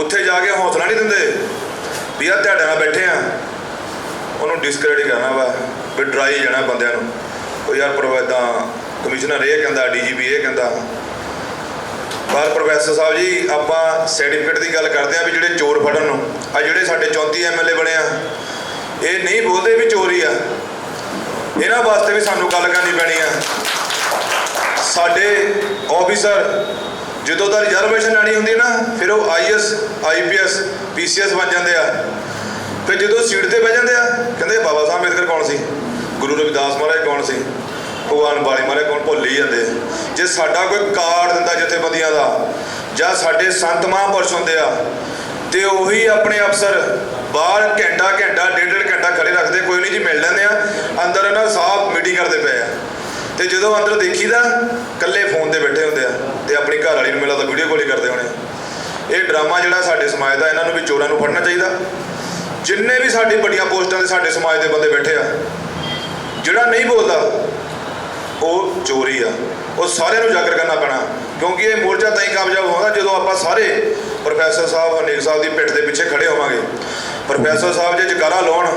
ਉੱਥੇ ਜਾ ਕੇ ਹੌਸਲਾ ਨਹੀਂ ਦਿੰਦੇ ਵੀ ਆ ਤੁਹਾਡੇ ਨਾਲ ਬੈਠੇ ਆ। ਉਹਨੂੰ ਡਿਸਕ੍ਰੈਡਿਟ ਕਰਨਾ ਵਾ, ਵੀ ਡਰਾਈ ਜਾਣਾ ਬੰਦਿਆਂ ਨੂੰ। ਉਹ ਯਾਰ ਪ੍ਰੋਫੈਸਰ ਕਮਿਸ਼ਨਰ ਇਹ ਕਹਿੰਦਾ ਡੀਜੀਪੀ ਇਹ ਕਹਿੰਦਾ। ਪਰ ਪ੍ਰੋਫੈਸਰ ਸਾਹਿਬ ਜੀ, ਆਪਾਂ ਸਰਟੀਫਿਕੇਟ ਦੀ ਗੱਲ ਕਰਦੇ ਆ ਵੀ ਜਿਹੜੇ ਚੋਰ ਫੜਨ ਨੂੰ ਆ ਜਿਹੜੇ ਸਾਡੇ 34 ਐਮਐਲਏ ਬਣੇ ਆ, ਇਹ ਨਹੀਂ ਬੋਲਦੇ ਵੀ ਚੋਰੀ ਆ। ਇਹਨਾਂ ਵਾਸਤੇ ਵੀ ਸਾਨੂੰ ਗੱਲ ਕਰਨੀ ਪੈਣੀ ਆ। ਸਾਡੇ ਆਫੀਸਰ ਜਦੋਂ ਦਾ ਰਿਜ਼ਰਵੇਸ਼ਨ ਆਣੀ ਹੁੰਦੀ ਨਾ, ਫਿਰ ਉਹ ਆਈਐਸ ਆਈਪੀਐਸ ਪੀਸੀਐਸ ਬਣ ਜਾਂਦੇ ਆ। ਫਿਰ ਜਦੋਂ ਸੀਟ ਤੇ ਬਹਿ ਜਾਂਦੇ ਆ, ਕਹਿੰਦੇ ਬਾਬਾ ਸਾਹਿਬ ਅੰਬੇਦਕਰ ਕੌਣ ਸੀ? ਗੁਰੂ ਰਵਿਦਾਸ ਮਹਾਰਾਜ ਕੌਣ ਸੀ? ਭਗਵਾਨ ਬਾਲੀ ਮਹਾਰਾਜ ਕੌਣ? ਭੁੱਲ ਹੀ ਜਾਂਦੇ ਜੇ ਸਾਡਾ ਕੋਈ ਕਾਰਡ ਦਿੰਦਾ ਜਥੇਬੰਦੀਆਂ ਦਾ, ਜਾਂ ਸਾਡੇ ਸੰਤ ਮਹਾਂਪੁਰਸ਼ ਹੁੰਦੇ ਆ, ਤੇ ਉਹੀ ਆਪਣੇ ਅਫਸਰ ਬਾਹਰ ਘੰਟਾ ਘੰਟਾ, ਡੇਢ ਡੇਢ ਘੰਟਾ ਖੜੇ ਰੱਖਦੇ, ਕੋਈ ਨਹੀਂ ਜੀ, ਮਿਲ ਲੈਂਦੇ ਆ। ਅੰਦਰ ਇਹਨਾਂ ਸਾਫ਼ ਮੀਟਿੰਗ ਕਰਦੇ ਪਏ ਆ। ਤੇ ਜਦੋਂ ਅੰਦਰ ਦੇਖੀਦਾ, ਇਕੱਲੇ ਫੋਨ ਤੇ ਬੈਠੇ ਹੁੰਦੇ ਆ ਤੇ ਆਪਣੀ ਘਰ ਵਾਲੀ ਨੂੰ ਮਿਲਾ ਤਾਂ ਵੀਡੀਓ ਕਾਲ ਹੀ ਕਰਦੇ ਹੋਣੇ ਇਹ ਡਰਾਮਾ ਜਿਹੜਾ ਸਾਡੇ ਸਮਾਜ ਦਾ, ਇਹਨਾਂ ਨੂੰ ਵੀ ਚੋਰਾਂ ਨੂੰ ਫੜਨਾ ਚਾਹੀਦਾ। ਜਿੰਨੇ ਵੀ ਸਾਡੀ ਵੱਡੀਆਂ ਪੋਸਟਾਂ ਤੇ ਸਾਡੇ ਸਮਾਜ ਦੇ ਬੰਦੇ ਬੈਠੇ ਆ, ਜਿਹੜਾ ਨਹੀਂ ਬੋਲਦਾ, ਉਹ ਚੋਰੀ ਆ। ਉਹ ਸਾਰਿਆਂ ਨੂੰ ਜਾਗਰ ਕਰਨਾ ਪੈਣਾ, ਕਿਉਂਕਿ ਇਹ ਮੋਰਚਾ ਤਾਂ ਹੀ ਕਾਮਯਾਬ ਹੋਣਾ ਜਦੋਂ ਆਪਾਂ ਸਾਰੇ ਪ੍ਰੋਫੈਸਰ ਸਾਹਿਬ ਹਰਨੇਕ ਸਾਹਿਬ ਦੀ ਪਿੱਠ ਦੇ ਪਿੱਛੇ ਖੜੇ ਹੋਵਾਂਗੇ। ਪ੍ਰੋਫੈਸਰ ਸਾਹਿਬ ਜੇ ਜਕਾਰਾ ਲਾਉਣ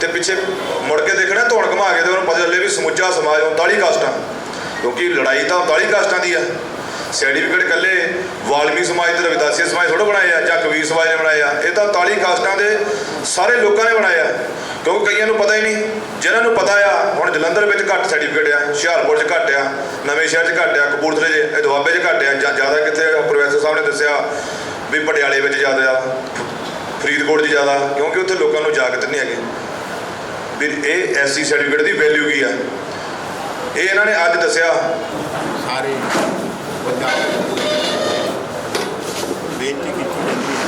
ਤੇ ਪਿੱਛੇ ਮੁੜ ਕੇ ਦੇਖਣਾ, ਧੌਣ ਘੁਮਾ ਕੇ ਤੇ ਉਹਨੂੰ ਪਤਾ ਚੱਲੇ ਵੀ ਸਮੁੱਚਾ ਸਮਾਜ 39 ਕਾਸਟਾਂ। ਕਿਉਂਕਿ ਲੜਾਈ ਤਾਂ 39 ਕਾਸਟਾਂ ਦੀ ਆ। ਸਰਟੀਫਿਕੇਟ ਇਕੱਲੇ ਵਾਲਮੀ ਸਮਾਜ ਤੇ ਰਵਿਦਾਸੀ ਸਮਾਜ ਥੋੜਾ ਬਣਾਏ ਆ, ਜਾਂ ਕਬੀਰ ਸਮਾਜ ਨੇ ਬਣਾਏ ਆ। ਇਹ ਤਾਂ 39 ਕਾਸਟਾਂ ਦੇ ਸਾਰੇ ਲੋਕਾਂ ਨੇ ਬਣਾਏ ਆ। ਕਿਉਂਕਿ ਕਈਆਂ ਨੂੰ ਪਤਾ ਹੀ ਨਹੀਂ। ਜਿਹਨਾਂ ਨੂੰ ਪਤਾ ਆ, ਹੁਣ ਜਲੰਧਰ ਵਿੱਚ ਘੱਟ ਸਰਟੀਫਿਕੇਟ ਆ, ਹੁਸ਼ਿਆਰਪੁਰ 'ਚ ਘੱਟ ਆ, ਨਵੇਂ ਸ਼ਹਿਰ 'ਚ ਘੱਟ ਆ, ਕਪੂਰਥਲੇ 'ਚ, ਇਹ ਦੁਆਬੇ 'ਚ ਘੱਟ ਆ, ਜਾਂ ਜ਼ਿਆਦਾ ਕਿੱਥੇ ਪ੍ਰੋਫੈਸਰ ਸਾਹਿਬ ਨੇ ਦੱਸਿਆ ਵੀ ਪਟਿਆਲੇ ਵਿੱਚ ਜ਼ਿਆਦਾ ਆ ਫਰੀਦਕੋਟ 'ਚ ਜ਼ਿਆਦਾ, ਕਿਉਂਕਿ ਉੱਥੇ ਲੋਕਾਂ ਨੂੰ ਜਾਗਤ ਨਹੀਂ ਹੈਗੇ। ਵੀ ਇਹ ਐਸਸੀ ਸਰਟੀਫਿਕੇਟ ਦੀ ਵੈਲਿਊ ਕੀ ਆ? ਇਹ ਇਹਨਾਂ ਨੇ ਅੱਜ ਦੱਸਿਆ। ਸਾਰੇ ਪੰਜਾਬ ਬੇਨਤੀ ਕੀਤੀ ਜਾਂਦੀ ਹੈ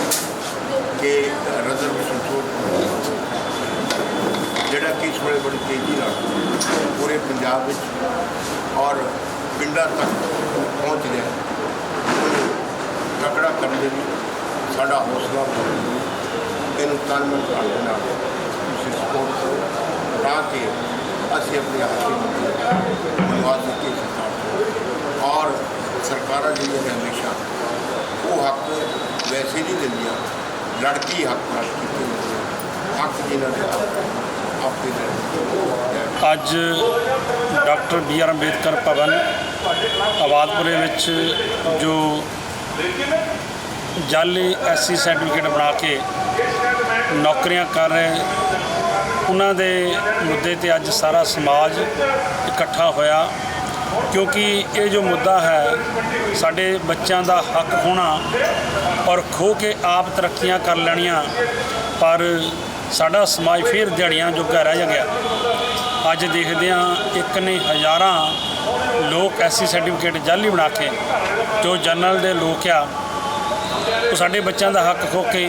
ਕਿ ਰਿਜ਼ਰਵੇਸ਼ਨ ਤੋਂ ਜਿਹੜਾ ਕਿ ਇਸ ਵੇਲੇ ਬੜੀ ਤੇਜ਼ੀ ਨਾਲ ਪੂਰੇ ਪੰਜਾਬ ਵਿੱਚ ਔਰ ਪਿੰਡਾਂ ਤੱਕ ਪਹੁੰਚ ਗਿਆ ਤਕੜਾ ਕਰਨ ਦੇ ਲਈ ਸਾਡਾ ਹੌਸਲਾ ਇਹਨੂੰ ਤਨਮਨ ਨਾਲ ਨਾਲ ਕਰੋ ਤਾਂ ਅਸੀਂ ਆਪਣੇ ਹੱਥੀ ਬਣਵਾ ਸਕੀਏ ਔਰ ਸਰਕਾਰਾਂ ਜਿਹੜੀਆਂ ਨੇ ਹਮੇਸ਼ਾ, ਉਹ ਹੱਕ ਵੈਸੇ ਨਹੀਂ ਦਿੰਦੀਆਂ, ਲੜਕੀ ਹੱਕ ਨਾਲ ਕੀਤੇ ਹੱਕ ਜਿਨ੍ਹਾਂ ਦੇ ਆਪੇ ਦੇ ਅੱਜ doctor B R Ambedkar Bhawan ਆਬਾਦਪੁਰੇ ਵਿੱਚ ਜੋ ਜਾਲੀ ਐਸਸੀ ਸਰਟੀਫਿਕੇਟ ਬਣਾ ਕੇ ਨੌਕਰੀਆਂ ਕਰ ਰਹੇ ਉਹਨਾਂ ਦੇ ਮੁੱਦੇ ਤੇ ਅੱਜ ਸਾਰਾ ਸਮਾਜ ਇਕੱਠਾ ਹੋਇਆ, ਕਿਉਂਕਿ ਇਹ ਜੋ ਮੁੱਦਾ ਹੈ, ਸਾਡੇ ਬੱਚਿਆਂ ਦਾ ਹੱਕ ਹੋਣਾ ਔਰ ਖੋ ਕੇ ਆਪ ਤਰੱਕੀਆਂ ਕਰ ਲੈਣੀਆਂ, ਪਰ ਸਾਡਾ ਸਮਾਜ ਫਿਰ ਦਿਹਾੜੀਆਂ ਜੋਗਾ ਰਹਿ ਗਿਆ। ਅੱਜ ਦੇਖਦੇ ਹਾਂ, ਇੱਕ ਨੇ ਹਜ਼ਾਰਾਂ ਲੋਕ ਐਸੀ ਸਰਟੀਫਿਕੇਟ ਜਾਲੀ ਬਣਾ ਕੇ, ਜੋ ਜਨਰਲ ਦੇ ਲੋਕ ਆ, ਉਹ ਸਾਡੇ ਬੱਚਿਆਂ ਦਾ ਹੱਕ ਖੋ ਕੇ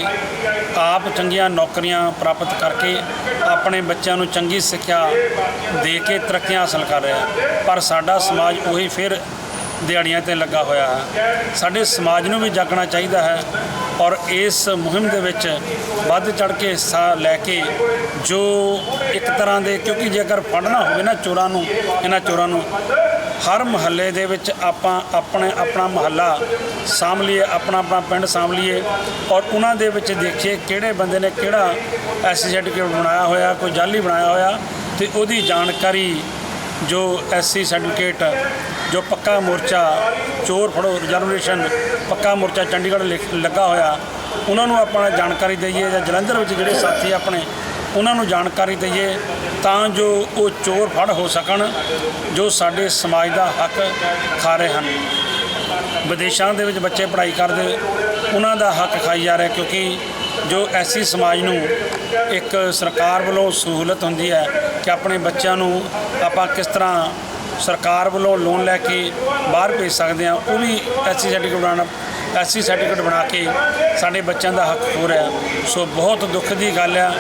ਆਪ ਚੰਗੀਆਂ ਨੌਕਰੀਆਂ ਪ੍ਰਾਪਤ ਕਰਕੇ ਆਪਣੇ ਬੱਚਿਆਂ ਨੂੰ ਚੰਗੀ ਸਿੱਖਿਆ ਦੇ ਕੇ ਤਰੱਕੀਆਂ ਹਾਸਲ ਕਰ ਰਿਹਾ। ਪਰ ਸਾਡਾ ਸਮਾਜ ਉਹੀ ਫਿਰ ਦਿਹਾੜੀਆਂ ਤੇ ਲੱਗਾ ਹੋਇਆ ਹੈ। ਸਾਡੇ ਸਮਾਜ ਨੂੰ ਵੀ ਜਾਗਣਾ ਚਾਹੀਦਾ ਹੈ ਔਰ ਇਸ ਮੁਹਿੰਮ ਦੇ ਵਿੱਚ ਵੱਧ ਚੜ ਕੇ ਹਿੱਸਾ ਲੈ ਕੇ ਜੋ ਇੱਕ ਤਰ੍ਹਾਂ ਦੇ ਕਿਉਂਕਿ ਜੇਕਰ ਫੜਨਾ ਹੋਵੇ ਨਾ ਚੋਰਾਂ ਨੂੰ, ਇਹਨਾਂ ਚੋਰਾਂ ਨੂੰ ਹਰ ਮਹੱਲੇ ਦੇ ਵਿੱਚ ਆਪਾਂ ਆਪਣੇ ਆਪਣਾ ਮਹੱਲਾ ਸਾਂਭ ਲਈਏ ਆਪਣਾ ਆਪਣਾ ਪਿੰਡ ਸਾਂਭ ਲਈਏ ਔਰ ਉਹਨਾਂ ਦੇ ਵਿੱਚ ਦੇਖੀਏ ਕਿਹੜੇ ਬੰਦੇ ਨੇ ਕਿਹੜਾ ਐਸਸੀ ਸਰਟੀਫਿਕੇਟ ਬਣਾਇਆ ਹੋਇਆ, ਕੋਈ ਜਾਲੀ ਬਣਾਇਆ ਹੋਇਆ ਤੇ ਉਹਦੀ ਜਾਣਕਾਰੀ ਜੋ ਐਸਸੀ ਸਰਟੀਫਿਕੇਟ ਜੋ ਪੱਕਾ ਮੋਰਚਾ, ਚੋਰ ਫੜੋ ਰਿਜ਼ਰਵੇਸ਼ਨ ਪੱਕਾ ਮੋਰਚਾ ਚੰਡੀਗੜ੍ਹ ਲਿਖ- ਲੱਗਾ ਹੋਇਆ, ਉਹਨਾਂ ਨੂੰ ਆਪਾਂ ਜਾਣਕਾਰੀ ਦਈਏ ਜਾਂ ਜਲੰਧਰ ਵਿੱਚ ਜਿਹੜੇ ਸਾਥੀ ਆਪਣੇ ਉਹਨਾਂ ਨੂੰ ਜਾਣਕਾਰੀ ਦਈਏ ਤਾਂ ਜੋ ਉਹ ਚੋਰ ਫੜ ਹੋ ਸਕਣ, ਜੋ ਸਾਡੇ ਸਮਾਜ ਦਾ ਹੱਕ ਖਾ ਰਹੇ ਹਨ। ਵਿਦੇਸ਼ਾਂ ਦੇ ਵਿੱਚ ਬੱਚੇ ਪੜ੍ਹਾਈ ਕਰਦੇ, ਉਹਨਾਂ ਦਾ ਹੱਕ ਖਾਈ ਜਾ ਰਿਹਾ ਕਿਉਂਕਿ ਜੋ ਐਸੀ ਸਮਾਜ ਨੂੰ ਇੱਕ ਸਰਕਾਰ ਵੱਲੋਂ ਸਹੂਲਤ ਹੁੰਦੀ ਹੈ ਕਿ ਆਪਣੇ ਬੱਚਿਆਂ ਨੂੰ ਆਪਾਂ ਕਿਸ ਤਰ੍ਹਾਂ ਸਰਕਾਰ ਵੱਲੋਂ ਲੋਨ ਲੈ ਕੇ ਬਾਹਰ ਭੇਜ ਸਕਦੇ ਹਾਂ, ਉਹ ਵੀ ਐਸੀ ਸਰਟੀਫਿਕੇਟ ਬਣਾਉਣਾ ਐਸੀ ਸਰਟੀਫਿਕੇਟ ਬਣਾ ਕੇ ਸਾਡੇ ਬੱਚਿਆਂ ਦਾ ਹੱਕ ਹੋ। ਰਿਹਾ ਸੋ ਬਹੁਤ ਦੁੱਖ ਦੀ ਗੱਲ ਆ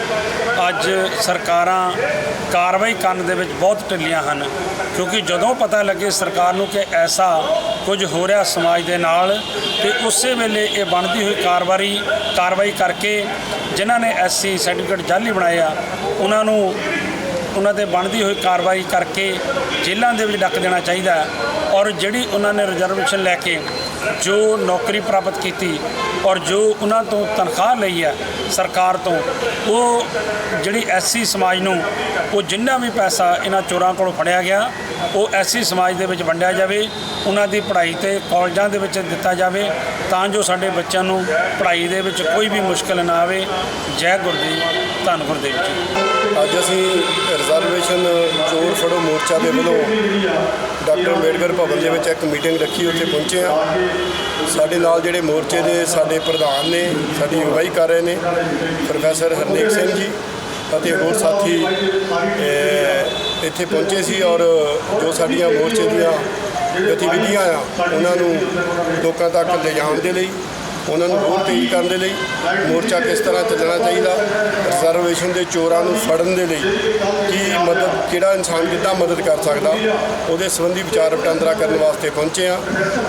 ਅੱਜ ਸਰਕਾਰਾਂ ਕਾਰਵਾਈ ਕਰਨ ਦੇ ਵਿੱਚ ਬਹੁਤ ਢਿੱਲੀਆਂ ਹਨ। ਕਿਉਂਕਿ ਜਦੋਂ ਪਤਾ ਲੱਗੇ ਸਰਕਾਰ ਨੂੰ ਕਿ ਐਸਾ ਕੁਝ ਹੋ ਰਿਹਾ ਸਮਾਜ ਦੇ ਨਾਲ, ਤੇ ਉਸੇ ਵੇਲੇ ਇਹ ਬਣਦੀ ਹੋਈ ਕਾਰਵਾਈ ਕਾਰਵਾਈ ਕਰਕੇ ਜਿਨ੍ਹਾਂ ਨੇ ਐਸਸੀ ਸਰਟੀਫਿਕੇਟ ਜਾਲੀ ਬਣਾਏ ਆ, ਉਹਨਾਂ ਨੂੰ, ਉਹਨਾਂ ਤੇ ਬਣਦੀ ਹੋਈ ਕਾਰਵਾਈ ਕਰਕੇ ਜੇਲ੍ਹਾਂ ਦੇ ਵਿੱਚ ਡੱਕ ਦੇਣਾ ਚਾਹੀਦਾ ਔਰ ਜਿਹੜੀ ਉਹਨਾਂ ਨੇ ਰਿਜ਼ਰਵੇਸ਼ਨ ਲੈ ਕੇ ਜੋ ਨੌਕਰੀ ਪ੍ਰਾਪਤ ਕੀਤੀ ਔਰ ਜੋ ਉਹਨਾਂ ਤੋਂ ਤਨਖਾਹ ਲਈ ਹੈ ਸਰਕਾਰ ਤੋਂ, ਉਹ ਜਿਹੜੀ ਐਸਸੀ ਸਮਾਜ ਨੂੰ, ਉਹ ਜਿੰਨਾ ਵੀ ਪੈਸਾ ਇਹਨਾਂ ਚੋਰਾਂ ਕੋਲੋਂ ਫੜਿਆ ਗਿਆ, ਉਹ ਐਸੀ ਸਮਾਜ ਦੇ ਵਿੱਚ ਵੰਡਿਆ ਜਾਵੇ, ਉਹਨਾਂ ਦੀ ਪੜ੍ਹਾਈ ਤੇ ਕਾਲਜਾਂ ਦੇ ਵਿੱਚ ਦਿੱਤਾ ਜਾਵੇ, ਤਾਂ ਜੋ ਸਾਡੇ ਬੱਚਿਆਂ ਨੂੰ ਪੜ੍ਹਾਈ ਦੇ ਵਿੱਚ ਕੋਈ ਵੀ ਮੁਸ਼ਕਲ ਨਾ ਆਵੇ। ਜੈ ਗੁਰਦੇਵ, ਧੰਨ ਗੁਰਦੇਵ ਜੀ। ਅੱਜ ਅਸੀਂ ਰਿਜ਼ਰਵੇਸ਼ਨ ਚੋਰ ਫੜੋ ਮੋਰਚਾ ਦੇ ਵੱਲੋਂ ਡਾਕਟਰ ਅੰਬੇਡਕਰ ਭਵਨ ਦੇ ਵਿੱਚ ਇੱਕ ਮੀਟਿੰਗ ਰੱਖੀ, ਉੱਥੇ ਪਹੁੰਚੇ ਆ ਸਾਡੇ ਨਾਲ ਜਿਹੜੇ ਮੋਰਚੇ ਦੇ ਸਾਡੇ ਪ੍ਰਧਾਨ ਨੇ, ਸਾਡੀ ਅਗਵਾਈ ਕਰ ਰਹੇ ਨੇ, ਪ੍ਰੋਫੈਸਰ ਹਰਨੇਕ ਸਿੰਘ ਜੀ ਅਤੇ ਹੋਰ ਸਾਥੀ ਇੱਥੇ ਪਹੁੰਚੇ ਸੀ ਔਰ ਜੋ ਸਾਡੀਆਂ ਮੋਰਚੇ ਦੀਆਂ ਗਤੀਵਿਧੀਆਂ ਆ, ਉਹਨਾਂ ਨੂੰ ਲੋਕਾਂ ਤੱਕ ਲਿਜਾਣ ਦੇ ਲਈ ਉਹਨਾਂ ਨੂੰ ਹੋਰ ਤੇਜ਼ ਕਰਨ ਦੇ ਲਈ ਮੋਰਚਾ ਕਿਸ ਤਰ੍ਹਾਂ ਚੱਲਣਾ ਚਾਹੀਦਾ ਰਿਜ਼ਰਵੇਸ਼ਨ ਦੇ ਚੋਰਾਂ ਨੂੰ ਫੜਨ ਦੇ ਲਈ ਕੀ ਮਦਦ, ਕਿਹੜਾ ਇਨਸਾਨ ਕਿੱਦਾਂ ਮਦਦ ਕਰ ਸਕਦਾ, ਉਹਦੇ ਸੰਬੰਧੀ ਵਿਚਾਰ ਵਟਾਂਦਰਾ ਕਰਨ ਵਾਸਤੇ ਪਹੁੰਚੇ ਆ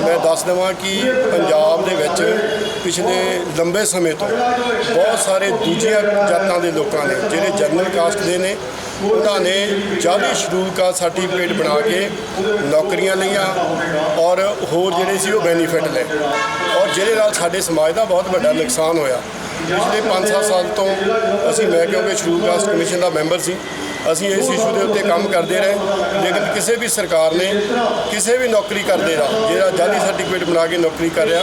ਮੈਂ ਦੱਸ ਦੇਵਾਂ ਕਿ ਪੰਜਾਬ ਦੇ ਵਿੱਚ ਪਿਛਲੇ ਲੰਬੇ ਸਮੇਂ ਤੋਂ ਬਹੁਤ ਸਾਰੇ ਦੂਜੀਆਂ ਜਾਤਾਂ ਦੇ ਲੋਕਾਂ ਨੇ, ਜਿਹੜੇ ਜਨਰਲ ਕਾਸਟ ਦੇ ਨੇ, ਉਹਨਾਂ ਨੇ ਜਾਲੀ ਸ਼ਡਿਊਲ ਕਾਸਟ ਸਰਟੀਫਿਕੇਟ ਬਣਾ ਕੇ ਨੌਕਰੀਆਂ ਲਈਆਂ ਔਰ ਹੋਰ ਜਿਹੜੇ ਸੀ ਉਹ ਬੈਨੀਫਿਟ ਲਏ। ਜਿਹਦੇ ਨਾਲ ਸਾਡੇ ਸਮਾਜ ਦਾ ਬਹੁਤ ਵੱਡਾ ਨੁਕਸਾਨ ਹੋਇਆ, ਪਿਛਲੇ 5-7 ਸਾਲ ਤੋਂ ਅਸੀਂ ਮੈਂ ਕਿਉਂਕਿ ਸ਼ਡਿਊਲ ਕਾਸਟ ਕਮਿਸ਼ਨ ਦਾ ਮੈਂਬਰ ਸੀ ਅਸੀਂ ਇਸ ਇਸ਼ੂ ਦੇ ਉੱਤੇ ਕੰਮ ਕਰਦੇ ਰਹੇ। ਲੇਕਿਨ ਕਿਸੇ ਵੀ ਸਰਕਾਰ ਨੇ ਕਿਸੇ ਵੀ ਨੌਕਰੀ ਕਰਦੇ ਦਾ, ਜਿਹੜਾ ਜਾਲੀ ਸਰਟੀਫਿਕੇਟ ਬਣਾ ਕੇ ਨੌਕਰੀ ਕਰ ਰਿਹਾ,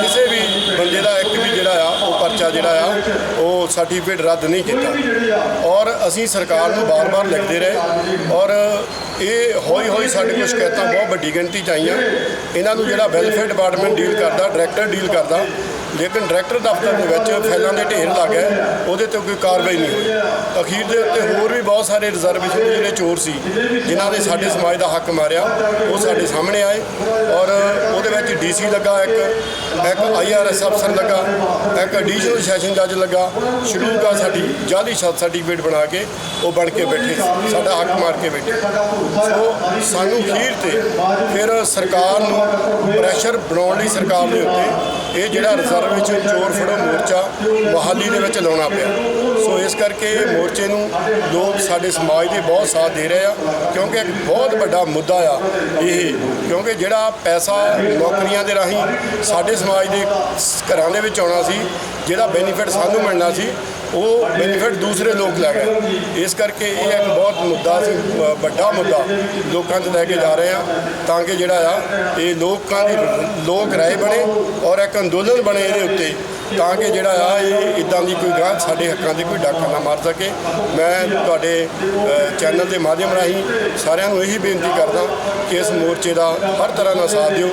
ਕਿਸੇ ਵੀ ਬੰਦੇ ਦਾ ਐਕਟ ਵੀ ਜਿਹੜਾ ਆ, ਉਹ ਪਰਚਾ ਜਿਹੜਾ ਆ, ਉਹ ਸਰਟੀਫਿਕੇਟ ਰੱਦ ਨਹੀਂ ਕੀਤਾ। ਔਰ ਅਸੀਂ ਸਰਕਾਰ ਨੂੰ ਬਾਰ-ਬਾਰ ਲਿਖਦੇ ਰਹੇ ਔਰ ਇਹ ਹੋਈ ਹੋਈ ਸਾਡੇ ਕੋਲ ਸ਼ਿਕਾਇਤਾਂ ਬਹੁਤ ਵੱਡੀ ਗਿਣਤੀ ਚ ਆਈਆਂ। ਇਹਨਾਂ ਨੂੰ ਜਿਹੜਾ ਵੈਲਫੇਅਰ ਡਿਪਾਰਟਮੈਂਟ ਡੀਲ ਕਰਦਾ, ਡਾਇਰੈਕਟਰ ਡੀਲ ਕਰਦਾ ਲੇਕਿਨ ਡਾਇਰੈਕਟਰ ਦਫ਼ਤਰ ਦੇ ਵਿੱਚ ਫਾਈਲਾਂ ਦੇ ਢੇਰ ਲੱਗ ਗਏ, ਉਹਦੇ ਤੇ ਕੋਈ ਕਾਰਵਾਈ ਨਹੀਂ ਹੋਈ। ਅਖੀਰ ਦੇ ਉੱਤੇ ਹੋਰ ਵੀ ਬਹੁਤ ਸਾਰੇ ਰਿਜ਼ਰਵੇਸ਼ਨ ਜਿਹੜੇ ਚੋਰ ਸੀ, ਜਿਨ੍ਹਾਂ ਨੇ ਸਾਡੇ ਸਮਾਜ ਦਾ ਹੱਕ ਮਾਰਿਆ, ਉਹ ਸਾਡੇ ਸਾਹਮਣੇ ਆਏ ਔਰ ਉਹਦੇ ਵਿੱਚ ਡੀਸੀ ਲੱਗਾ, ਇੱਕ ਇੱਕ ਆਈਆਰਐਸ ਅਫਸਰ ਲੱਗਾ, ਇੱਕ ਐਡੀਸ਼ਨਲ ਸੈਸ਼ਨ ਜੱਜ ਲੱਗਾ, ਸ਼ਡਿਊਲ ਸਾਡੀ ਜਾਲੀ ਸਰਟੀਫਿਕੇਟ ਬਣਾ ਕੇ ਉਹ ਬਣ ਕੇ ਬੈਠੇ ਸਾਡਾ ਹੱਕ ਮਾਰ ਕੇ ਬੈਠੇ। ਸੋ ਸਾਨੂੰ ਅਖੀਰ ਤੇ ਫਿਰ ਸਰਕਾਰ ਨੂੰ ਪ੍ਰੈਸ਼ਰ ਬਣਾਉਣ ਲਈ ਸਰਕਾਰ ਦੇ ਉੱਤੇ ਇਹ ਜਿਹੜਾ ਰਿਜ਼ਰਵ ਵਿੱਚ ਚੋਰ ਫੜੋ, ਮੋਰਚਾ ਮੋਹਾਲੀ ਦੇ ਵਿੱਚ ਲਾਉਣਾ ਪਿਆ। ਸੋ ਇਸ ਕਰਕੇ ਮੋਰਚੇ ਨੂੰ ਲੋਕ ਸਾਡੇ ਸਮਾਜ ਦੇ ਬਹੁਤ ਸਾਥ ਦੇ ਰਹੇ ਆ, ਕਿਉਂਕਿ ਇੱਕ ਬਹੁਤ ਵੱਡਾ ਮੁੱਦਾ ਆ ਇਹ, ਕਿਉਂਕਿ ਜਿਹੜਾ ਪੈਸਾ ਨੌਕਰੀਆਂ ਦੇ ਰਾਹੀਂ ਸਾਡੇ ਸਮਾਜ ਦੇ ਘਰਾਂ ਦੇ ਵਿੱਚ ਆਉਣਾ ਸੀ, ਜਿਹੜਾ ਬੈਨੀਫਿਟ ਸਾਨੂੰ ਮਿਲਣਾ ਸੀ ਉਹ ਬੈਨੀਫਿਟ ਦੂਸਰੇ ਲੋਕ ਲੈ ਗਏ ਇਸ ਕਰਕੇ ਇਹ ਇੱਕ ਬਹੁਤ ਮੁੱਦਾ ਸੀ ਵੱਡਾ ਮੁੱਦਾ ਲੋਕਾਂ 'ਚ ਲੈ ਕੇ ਜਾ ਰਹੇ ਆ, ਤਾਂ ਕਿ ਜਿਹੜਾ ਆ, ਇਹ ਲੋਕਾਂ ਦੀ ਲੋਕ ਰਾਏ ਬਣੇ ਔਰ ਇੱਕ ਅੰਦੋਲਨ ਬਣੇ ਇਹਦੇ ਉੱਤੇ, ਤਾਂ ਕਿ ਜਿਹੜਾ ਆ, ਇਹ ਇਦਾਂ ਦੀ ਕੋਈ ਗਾਂ ਸਾਡੇ ਹੱਕਾਂ ਦੀ ਕੋਈ ਡਾਕਾ ਨਾ ਮਾਰ ਸਕੇ। ਮੈਂ ਤੁਹਾਡੇ ਚੈਨਲ ਦੇ ਮਾਧਿਅਮ ਰਾਹੀਂ ਸਾਰਿਆਂ ਨੂੰ ਇਹੀ ਬੇਨਤੀ ਕਰਦਾ ਕਿ ਇਸ ਮੋਰਚੇ ਦਾ ਹਰ ਤਰ੍ਹਾਂ ਦਾ ਸਾਥ ਦਿਓ।